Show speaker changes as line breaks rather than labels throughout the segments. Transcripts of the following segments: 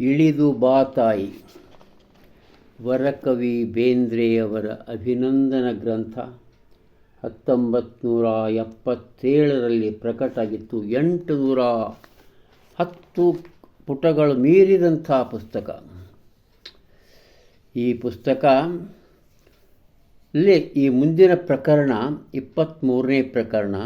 ಇಳಿದು ಬಾತಾಯಿ ವರಕವಿ ಬೇಂದ್ರೆಯವರ ಅಭಿನಂದನ ಗ್ರಂಥ ಹತ್ತೊಂಬತ್ತು ನೂರ ಎಪ್ಪತ್ತೇಳರಲ್ಲಿ ಪ್ರಕಟ ಆಗಿತ್ತು ಎಂಟು ನೂರ ಹತ್ತು ಪುಟಗಳು ಮೀರಿದಂಥ ಪುಸ್ತಕ. ಈ ಪುಸ್ತಕ ಇಲ್ಲಿ ಈ ಮುಂದಿನ ಪ್ರಕರಣ ಇಪ್ಪತ್ತ್ಮೂರನೇ ಪ್ರಕರಣ.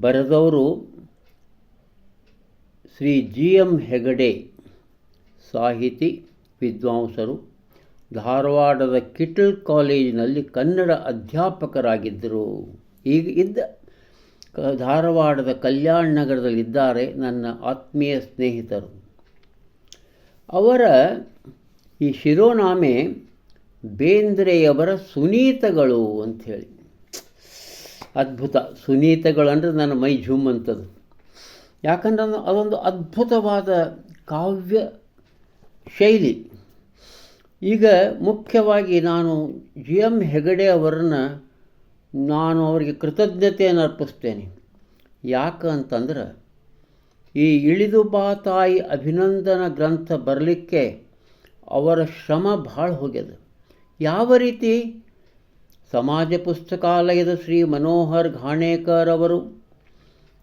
ಬರೆದವರು ಶ್ರೀ ಜಿ ಎಂ ಹೆಗಡೆ ಸಾಹಿತಿ, ವಿದ್ವಾಂಸರು, ಧಾರವಾಡದ ಕಿಟಲ್ ಕಾಲೇಜಿನಲ್ಲಿ ಕನ್ನಡ ಅಧ್ಯಾಪಕರಾಗಿದ್ದರು. ಈಗ ಇದ್ದ ಧಾರವಾಡದ ಕಲ್ಯಾಣ ನಗರದಲ್ಲಿದ್ದಾರೆ ನನ್ನ ಆತ್ಮೀಯ ಸ್ನೇಹಿತರು. ಅವರ ಈ ಶಿರೋನಾಮೆ ಬೇಂದ್ರೆಯವರ ಸುನೀತಗಳು ಅಂಥೇಳಿ ಅದ್ಭುತ. ಸುನೀತಗಳು ಅಂದರೆ ನನ್ನ ಮೈ ಝುಮ್ ಅಂತದು ಯಾಕಂದ್ರೆ ಅದೊಂದು ಅದ್ಭುತವಾದ ಕಾವ್ಯ ಶೈಲಿ. ಈಗ ಮುಖ್ಯವಾಗಿ ನಾನು ಜಿ ಎಂ ಹೆಗಡೆ ಅವರನ್ನು ನಾನು ಅವರಿಗೆ ಕೃತಜ್ಞತೆಯನ್ನು ಅರ್ಪಿಸ್ತೇನೆ. ಯಾಕೆ ಅಂತಂದ್ರೆ, ಈ ಇಳಿದು ಬಾ ತಾಯಿ ಅಭಿನಂದನ ಗ್ರಂಥ ಬರಲಿಕ್ಕೆ ಅವರ ಶ್ರಮ ಭಾಳ ಹೋಗ್ಯದ. ಯಾವ ರೀತಿ? ಸಮಾಜ ಪುಸ್ತಕಾಲಯದ ಶ್ರೀ ಮನೋಹರ್ ಘಾಣೇಕರ್ ಅವರು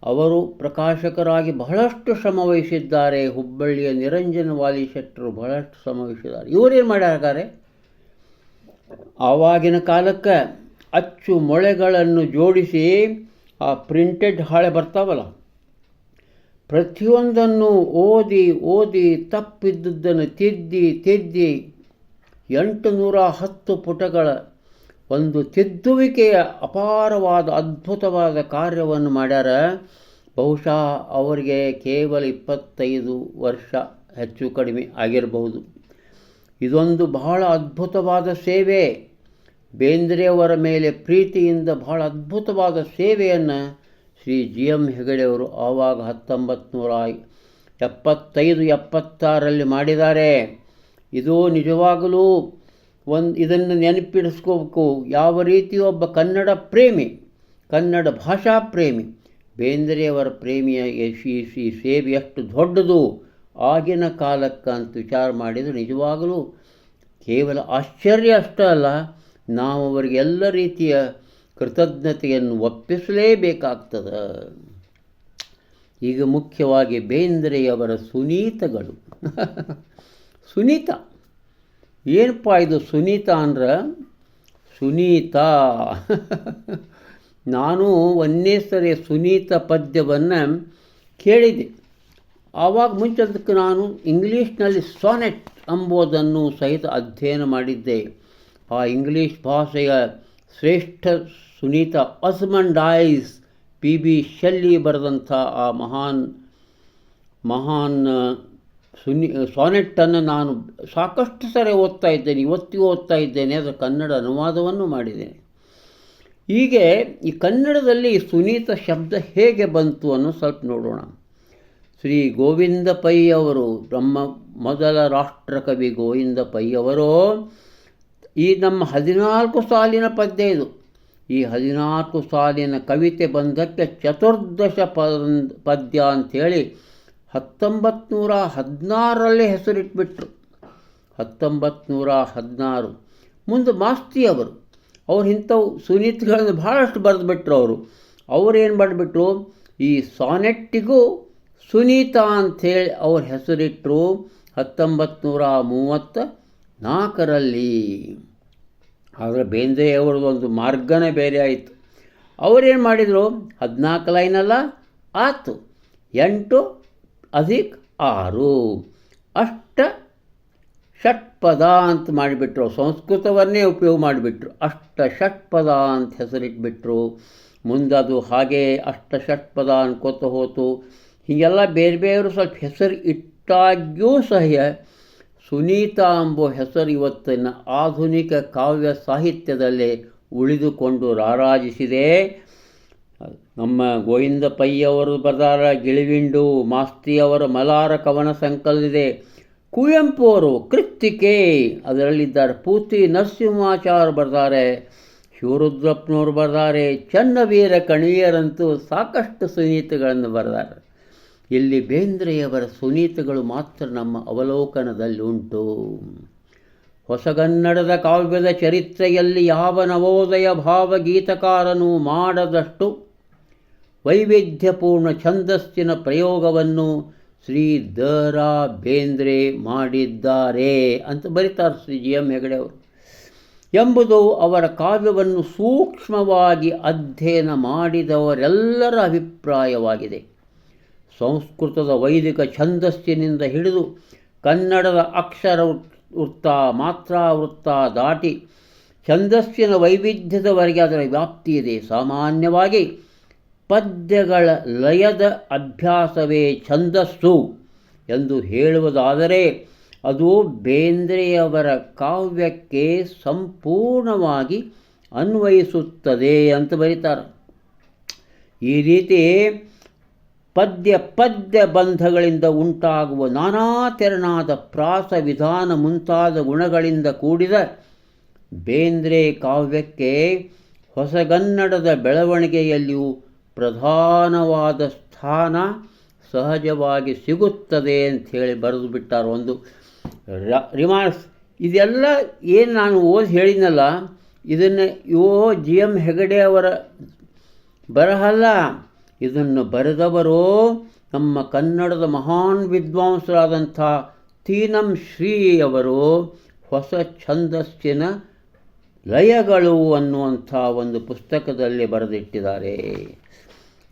ಅವರು ಪ್ರಕಾಶಕರಾಗಿ ಬಹಳಷ್ಟು ಶ್ರಮವಹಿಸಿದ್ದಾರೆ ಹುಬ್ಬಳ್ಳಿಯ ನಿರಂಜನ ವಾಲಿ ಶೆಟ್ಟರು ಬಹಳಷ್ಟು ಶ್ರಮ ವಹಿಸಿದ್ದಾರೆ. ಇವರೇನು ಮಾಡಿದ್ದಾರೆ ಆವಾಗಿನ ಕಾಲಕ್ಕೆ ಅಚ್ಚು ಮೊಳೆಗಳನ್ನು ಜೋಡಿಸಿ ಆ ಪ್ರಿಂಟೆಡ್ ಹಾಳೆ ಬರ್ತಾವಲ್ಲ, ಪ್ರತಿಯೊಂದನ್ನು ಓದಿ ಓದಿ ತಪ್ಪಿದ್ದುದನ್ನು ತಿದ್ದಿ ತಿದ್ದಿ ಎಂಟು ನೂರ ಹತ್ತು ಪುಟಗಳ ಒಂದು ತಿದ್ದುವಿಕೆಯ ಅಪಾರವಾದ ಅದ್ಭುತವಾದ ಕಾರ್ಯವನ್ನು ಮಾಡ್ಯಾರ. ಬಹುಶಃ ಅವರಿಗೆ ಕೇವಲ ಇಪ್ಪತ್ತೈದು ವರ್ಷ ಹೆಚ್ಚು ಕಡಿಮೆ ಆಗಿರಬಹುದು ಇದೊಂದು ಬಹಳ ಅದ್ಭುತವಾದ ಸೇವೆ. ಬೇಂದ್ರೆಯವರ ಮೇಲೆ ಪ್ರೀತಿಯಿಂದ ಬಹಳ ಅದ್ಭುತವಾದ ಸೇವೆಯನ್ನು ಶ್ರೀ ಜಿ ಎಂ ಹೆಗಡೆಯವರು ಆವಾಗ ಹತ್ತೊಂಬತ್ತು ನೂರ ಎಪ್ಪತ್ತೈದು ಎಪ್ಪತ್ತಾರಲ್ಲಿ ಮಾಡಿದ್ದಾರೆ. ಇದು ನಿಜವಾಗಲೂ ಒಂದು ಇದನ್ನು ನೆನಪಿಡಿಸ್ಕೋಬೇಕು. ಯಾವ ರೀತಿ ಒಬ್ಬ ಕನ್ನಡ ಪ್ರೇಮಿ, ಕನ್ನಡ ಭಾಷಾ ಪ್ರೇಮಿ, ಬೇಂದ್ರೆಯವರ ಪ್ರೇಮಿಯ ಈ ಸೇವೆ ಎಷ್ಟು ದೊಡ್ಡದು. ಆಗಿನ ಕಾಲಕ್ಕಂತ ವಿಚಾರ ಮಾಡಿದರೆ ನಿಜವಾಗಲೂ ಕೇವಲ ಆಶ್ಚರ್ಯ ಅಷ್ಟೇ ಅಲ್ಲ, ನಾವು ಅವರಿಗೆ ಎಲ್ಲ ರೀತಿಯ ಕೃತಜ್ಞತೆಯನ್ನು ಒಪ್ಪಿಸಲೇಬೇಕಾಗ್ತದೆ. ಈಗ ಮುಖ್ಯವಾಗಿ ಬೇಂದ್ರೆಯವರ ಸುನೀತಗಳು. ಸುನೀತ. ಏನಪ್ಪ ಇದು ಸುನೀತ ಅಂದ್ರೆ? ಸುನೀತ. ನಾನು ಒಂದೇ ಸರಿ ಸುನೀತ ಪದ್ಯವನ್ನು ಕೇಳಿದೆ. ಆವಾಗ ಮುಂಚೆ ಅದಕ್ಕೆ ನಾನು ಇಂಗ್ಲೀಷ್ನಲ್ಲಿ ಸಾನೆಟ್ ಎಂಬುದನ್ನು ಸಹಿತ ಅಧ್ಯಯನ ಮಾಡಿದ್ದೆ. ಆ ಇಂಗ್ಲೀಷ್ ಭಾಷೆಯ ಶ್ರೇಷ್ಠ ಸುನೀತ ಡಾಯ್ಸ್ ಪಿ ಬಿ ಶೆಲ್ಲಿ ಬರೆದಂಥ ಆ ಮಹಾನ್ ಮಹಾನ್ ಸುನಿ ಸಾನೆಟ್ಟನ್ನು ನಾನು ಸಾಕಷ್ಟು ಸರಿ ಓದ್ತಾ ಇದ್ದೇನೆ, ಇವತ್ತಿಗೂ ಓದ್ತಾ ಇದ್ದೇನೆ ಅದರ ಕನ್ನಡ ಅನುವಾದವನ್ನು ಮಾಡಿದ್ದೇನೆ. ಹೀಗೆ ಈ ಕನ್ನಡದಲ್ಲಿ ಸುನೀತ ಶಬ್ದ ಹೇಗೆ ಬಂತು ಅನ್ನೋ ಸ್ವಲ್ಪ ನೋಡೋಣ. ಶ್ರೀ ಗೋವಿಂದ ಪೈ ಅವರು, ನಮ್ಮ ಮೊದಲ ರಾಷ್ಟ್ರಕವಿ ಗೋವಿಂದ ಪೈ ಅವರು, ಈ ನಮ್ಮ ಹದಿನಾಲ್ಕು ಸಾಲಿನ ಪದ್ಯ ಇದು. ಈ ಹದಿನಾಲ್ಕು ಸಾಲಿನ ಕವಿತೆ ಬಂದಕ್ಕೆ ಚತುರ್ದಶ ಪದ್ಯ ಅಂಥೇಳಿ ಹತ್ತೊಂಬತ್ತು ನೂರ ಹದಿನಾರರಲ್ಲೇ ಹೆಸರಿಟ್ಬಿಟ್ರು. ಹತ್ತೊಂಬತ್ತು ನೂರ ಹದಿನಾರು ಮುಂದೆ ಮಾಸ್ತಿ ಅವರು. ಅವ್ರು ಇಂಥವು ಸುನೀತ್ಗಳನ್ನು ಭಾಳಷ್ಟು ಬರೆದುಬಿಟ್ರು ಅವರು. ಅವರೇನು ಮಾಡಿಬಿಟ್ರು? ಈ ಸಾನೆಟ್ಟಿಗೂ ಸುನೀತಾ ಅಂಥೇಳಿ ಅವ್ರ ಹೆಸರಿಟ್ಟರು ಹತ್ತೊಂಬತ್ತು ನೂರ ಮೂವತ್ತ ನಾಲ್ಕರಲ್ಲಿ ಆದರೆ ಬೇಂದ್ರೆಯವ್ರದ್ದು ಒಂದು ಮಾರ್ಗನೇ ಬೇರೆ ಆಯಿತು. ಅವರೇನು ಮಾಡಿದರು? ಹದಿನಾಲ್ಕು ಲೈನಲ್ಲ ಆತು. ಎಂಟು ಅಧಿಕ್ ಆರು. ಅಷ್ಟ ಷಟ್ಪದ ಅಂತ ಮಾಡಿಬಿಟ್ರು. ಸಂಸ್ಕೃತವನ್ನೇ ಉಪಯೋಗ ಮಾಡಿಬಿಟ್ರು. ಅಷ್ಟ ಷಟ್ಪದ ಅಂತ ಹೆಸರಿಟ್ಬಿಟ್ರು. ಮುಂದದು ಹಾಗೆ ಅಷ್ಟ ಷಟ್ಪದ ಅನ್ಕೋತ ಹೋತು. ಹೀಗೆಲ್ಲ ಬೇರೆ ಬೇರೆ ಸ್ವಲ್ಪ ಹೆಸರು ಇಟ್ಟಾಗ್ಯೂ ಸಹ ಸುನೀತಾ ಅಂಬೋ ಹೆಸರು ಇವತ್ತಿನ ಆಧುನಿಕ ಕಾವ್ಯ ಸಾಹಿತ್ಯದಲ್ಲಿ ಉಳಿದುಕೊಂಡು ರಾರಾಜಿಸಿದೆ. ನಮ್ಮ ಗೋವಿಂದ ಪೈ ಅವರು ಬರೆದಾರ, ಗಿಳಿವಿಂಡು ಮಾಸ್ತಿಯವರ ಮಲಾರ ಕವನ ಸಂಕಲನಿದೆ ಕುವೆಂಪು ಅವರು ಕೃತ್ತಿಕೆ ಅದರಲ್ಲಿದ್ದಾರೆ. ಪೂತಿ ನರಸಿಂಹಾಚಾರ್ಯ ಬರ್ತಾರೆ ಶಿವರುದ್ರಪ್ಪನವರು ಬರ್ತಾರೆ ಚನ್ನವೀರ ಕಣಿಯರಂತೂ ಸಾಕಷ್ಟು ಸುನೀತಗಳನ್ನು ಬರೆದಾರೆ. ಇಲ್ಲಿ ಬೇಂದ್ರೆಯವರ ಸುನೀತಗಳು ಮಾತ್ರ ನಮ್ಮ ಅವಲೋಕನದಲ್ಲಿ ಉಂಟು. ಹೊಸಗನ್ನಡದ ಕಾವ್ಯದ ಚರಿತ್ರೆಯಲ್ಲಿ ಯಾವ ನವೋದಯ ಭಾವಗೀತಕಾರನೂ ಮಾಡದಷ್ಟು ವೈವಿಧ್ಯಪೂರ್ಣ ಛಂದಸ್ಸಿನ ಪ್ರಯೋಗವನ್ನು ಶ್ರೀ ದ ರಾ ಬೇಂದ್ರೆ ಮಾಡಿದ್ದಾರೆ ಅಂತ ಬರೀತಾರೆ ಶ್ರೀ ಜಿ ಎಂ ಹೆಗಡೆ ಅವರು. ಎಂಬುದು ಅವರ ಕಾವ್ಯವನ್ನು ಸೂಕ್ಷ್ಮವಾಗಿ ಅಧ್ಯಯನ ಮಾಡಿದವರೆಲ್ಲರ ಅಭಿಪ್ರಾಯವಾಗಿದೆ. ಸಂಸ್ಕೃತದ ವೈದಿಕ ಛಂದಸ್ಸಿನಿಂದ ಹಿಡಿದು ಕನ್ನಡದ ಅಕ್ಷರ ವೃತ್ತ, ಮಾತ್ರಾವೃತ್ತ ದಾಟಿ ಛಂದಸ್ಸಿನ ವೈವಿಧ್ಯದವರೆಗೆ ಅದರ ವ್ಯಾಪ್ತಿಯಿದೆ ಸಾಮಾನ್ಯವಾಗಿ ಪದ್ಯಗಳ ಲಯದ ಅಭ್ಯಾಸವೇ ಛಂದಸ್ಸು ಎಂದು ಹೇಳುವುದಾದರೆ ಅದು ಬೇಂದ್ರೆಯವರ ಕಾವ್ಯಕ್ಕೆ ಸಂಪೂರ್ಣವಾಗಿ ಅನ್ವಯಿಸುತ್ತದೆ ಅಂತ ಬರೀತಾರೆ. ಈ ರೀತಿ ಪದ್ಯ ಪದ್ಯ ಬಂಧಗಳಿಂದ ಉಂಟಾಗುವ ನಾನಾ ತೆರನಾದ ಪ್ರಾಸ ವಿಧಾನ ಮುಂತಾದ ಗುಣಗಳಿಂದ ಕೂಡಿದ ಬೇಂದ್ರೆ ಕಾವ್ಯಕ್ಕೆ ಹೊಸಗನ್ನಡದ ಬೆಳವಣಿಗೆಯಲ್ಲಿಯೂ ಪ್ರಧಾನವಾದ ಸ್ಥಾನ ಸಹಜವಾಗಿ ಸಿಗುತ್ತದೆ ಅಂಥೇಳಿ ಬರೆದು ಬಿಟ್ಟಾರ ಒಂದು ರಿಮಾರ್ಕ್ಸ್ ಇದೆಲ್ಲ ಏನು ನಾನು ಓದಿ ಹೇಳಿದ್ನಲ್ಲ, ಇದನ್ನು ಯೋ ಜಿ ಎಂ ಹೆಗಡೆ ಅವರ ಬರಹಲ್ಲ, ಇದನ್ನು ಬರೆದವರು ನಮ್ಮ ಕನ್ನಡದ ಮಹಾನ್ ವಿದ್ವಾಂಸರಾದಂಥ ತೀನಂ ಶ್ರೀಯವರು ಹೊಸ ಛಂದಸ್ಸಿನ ಲಯಗಳು ಅನ್ನುವಂಥ ಒಂದು ಪುಸ್ತಕದಲ್ಲಿ ಬರೆದಿಟ್ಟಿದ್ದಾರೆ.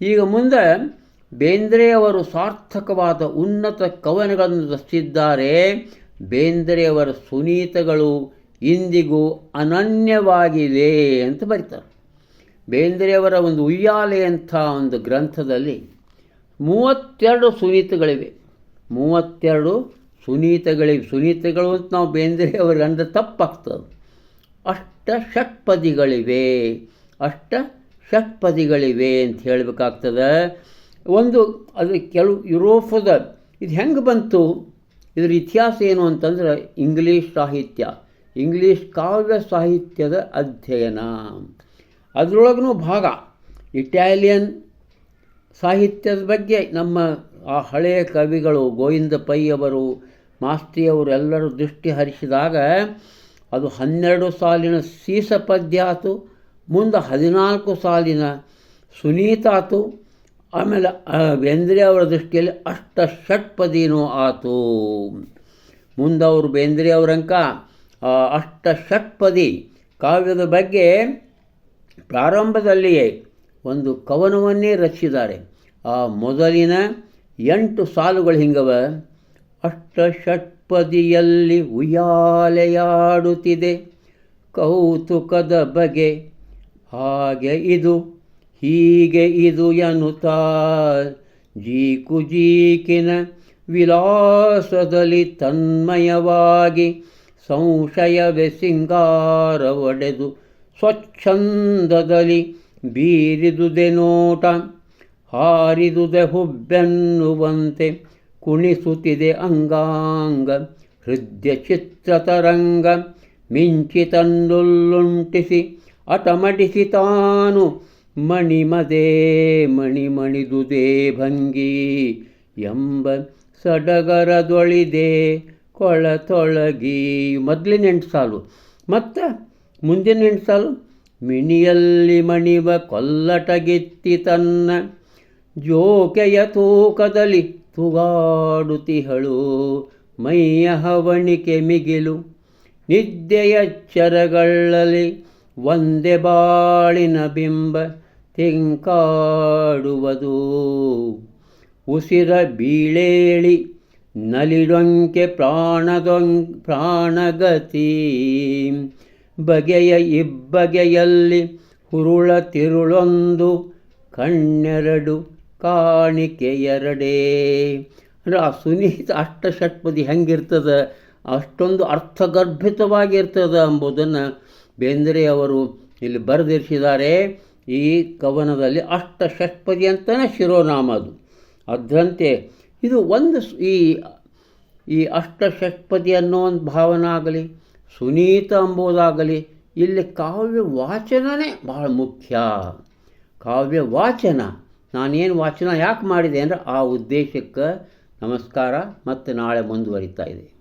ಈಗ ಮುಂದೆ ಬೇಂದ್ರೆಯವರು ಸಾರ್ಥಕವಾದ ಉನ್ನತ ಕವನಗಳನ್ನು ರಚಿಸಿದ್ದಾರೆ. ಬೇಂದ್ರೆಯವರ ಸುನೀತಗಳು ಇಂದಿಗೂ ಅನನ್ಯವಾಗಿದೆ ಅಂತ ಬರೀತಾರೆ. ಬೇಂದ್ರೆಯವರ ಒಂದು ಉಯ್ಯಾಲೆ ಅಂಥ ಒಂದು ಗ್ರಂಥದಲ್ಲಿ ಮೂವತ್ತೆರಡು ಸುನೀತಗಳಿವೆ. ಮೂವತ್ತೆರಡು ಸುನೀತಗಳಿವೆ. ಸುನೀತಗಳು ಅಂತ ನಾವು ಬೇಂದ್ರೆಯವರು ಅಂದರೆ ತಪ್ಪಾಗ್ತದೆ. ಅಷ್ಟ ಷಟ್ಪದಿಗಳಿವೆ ಅಷ್ಟ ಷಟ್ಪದಿಗಳಿವೆ ಅಂತ ಹೇಳಬೇಕಾಗ್ತದೆ. ಒಂದು ಅದು ಕೆಲವು ಯುರೋಪದ ಇದು ಹೆಂಗೆ ಬಂತು? ಇದರ ಇತಿಹಾಸ ಏನು ಅಂತಂದ್ರೆ ಇಂಗ್ಲೀಷ್ ಸಾಹಿತ್ಯ. ಇಂಗ್ಲೀಷ್ ಕಾವ್ಯ ಸಾಹಿತ್ಯದ ಅಧ್ಯಯನ. ಅದರೊಳಗೂ ಭಾಗ. ಇಟಾಲಿಯನ್ ಸಾಹಿತ್ಯದ ಬಗ್ಗೆ ನಮ್ಮ ಆ ಹಳೆಯ ಕವಿಗಳು ಗೋವಿಂದ ಪೈಯವರು ಮಾಸ್ತಿಯವರು ಎಲ್ಲರೂ ದೃಷ್ಟಿ ಹರಿಸಿದಾಗ ಅದು ಹನ್ನೆರಡು ಸಾಲಿನ ಸೀಸ ಪದ್ಯ ಆತು. ಮುಂದೆ ಹದಿನಾಲ್ಕು ಸಾಲಿನ ಸುನೀತಾತು, ಆಮೇಲೆ ಬೇಂದ್ರೆ ಅವರ ದೃಷ್ಟಿಯಲ್ಲಿ ಅಷ್ಟ ಷಟ್ಪದಿನೂ ಆತು. ಮುಂದೆ ಅವರು ಬೇಂದ್ರೆ ಅವರಂಕ ಅಷ್ಟ ಷಟ್ಪದಿ ಕಾವ್ಯದ ಬಗ್ಗೆ ಪ್ರಾರಂಭದಲ್ಲಿಯೇ ಒಂದು ಕವನವನ್ನೇ ರಚಿಸಿದ್ದಾರೆ. ಆ ಮೊದಲಿನ ಎಂಟು ಸಾಲುಗಳು ಹಿಂಗವ? ಅಷ್ಟ ಷಟ್ಪದಿಯಲ್ಲಿ ಉಯ್ಯಾಲೆಯಾಡುತ್ತಿದೆ ಕೌತುಕದ ಬಗೆ ಹಾಗೆ ಇದು, ಹೀಗೆ ಇದು ಎನ್ನುತ್ತಾ, ಜೀಕು ಜೀಕಿನ ವಿಲಾಸದಲ್ಲಿ ತನ್ಮಯವಾಗಿ ಸಂಶಯವೇ ಸಿಂಗಾರ ಒಡೆದು ಸ್ವಚ್ಛಂದದಲ್ಲಿ ಬೀರಿದುದೆ ನೋಟ, ಹಾರಿದುದೆ ಹುಬ್ಬೆನ್ನುವಂತೆ ಕುಣಿಸುತ್ತಿದೆ ಅಂಗಾಂಗ, ಹೃದಯ ಚಿತ್ರತರಂಗ ಮಿಂಚಿತನ್ನುಲ್ಲುಂಟಿಸಿ ಅಟಮಟಿಸಿ ತಾನು ಮಣಿಮದೇ, ಮಣಿಮಣಿದುದೇ ಭಂಗಿ. ಎಂಬ ಸಡಗರದೊಳಿದೆ ಕೊಳತೊಳಗಿ. ಮೊದಲಿನ ಎಂಟು ಸಾಲು. ಮತ್ತು ಮುಂದಿನ ಎಂಟು ಸಾಲು? ಮಿಣಿಯಲ್ಲಿ ಮಣಿವ ಕೊಲ್ಲಟಗಿತ್ತಿ ತನ್ನ ಜೋಕೆಯ ತೂಕದಲ್ಲಿ ತುಗಾಡುತಿಹಳು. ಮೈಯ ಹವಣಿಕೆ ಮಿಗಿಲು. ನಿದ್ದೆಯಚ್ಚರಗಳಲ್ಲಿ ಒಂದೇ ಬಾಳಿನ ಬಿಂಬ ತಿಂಕಾಡುವುದು. ಉಸಿರ ಬೀಳೇಳಿ ನಲಿಡೊಂಕೆ ಪ್ರಾಣದೊಂ, ಪ್ರಾಣಗತಿ. ಬಗೆಯ ಇಬ್ಬಗೆಯಲ್ಲಿ ಹುರುಳ ತಿರುಳೊಂದು ಕಣ್ಣೆರಡು ಕಾಣಿಕೆ ಎರಡೇ. ಅಂದರೆ ಆ ಸುನೀತ ಅಷ್ಟಷಟ್ಪದಿ ಹೆಂಗಿರ್ತದೆ? ಅಷ್ಟೊಂದು ಅರ್ಥಗರ್ಭಿತವಾಗಿರ್ತದೆ ಎಂಬುದನ್ನು ಬೇಂದ್ರೆ ಅವರು ಇಲ್ಲಿ ಬರೆದಿರಿಸಿದ್ದಾರೆ, ಈ ಕವನದಲ್ಲಿ ಅಷ್ಟ ಷಟ್ಪದಿ ಅಂತಲೇ ಶಿರೋನಾಮ ಅದು. ಅದರಂತೆ ಇದು ಒಂದು ಈ ಈ ಅಷ್ಟಷಟ್ಪದಿ ಅನ್ನೋ ಒಂದು ಭಾವನೆ ಆಗಲಿ, ಸುನೀತ ಅಂಬೋದಾಗಲಿ, ಇಲ್ಲಿ ಕಾವ್ಯ ವಾಚನನೇ ಬಹಳ ಮುಖ್ಯ. ಕಾವ್ಯ ವಾಚನ. ನಾನೇನು ವಾಚನ ಯಾಕೆ ಮಾಡಿದೆ ಅಂದರೆ ಆ ಉದ್ದೇಶಕ್ಕೆ ನಮಸ್ಕಾರ ಮತ್ತು ನಾಳೆ ಮುಂದುವರಿತಾ ಇದೆ.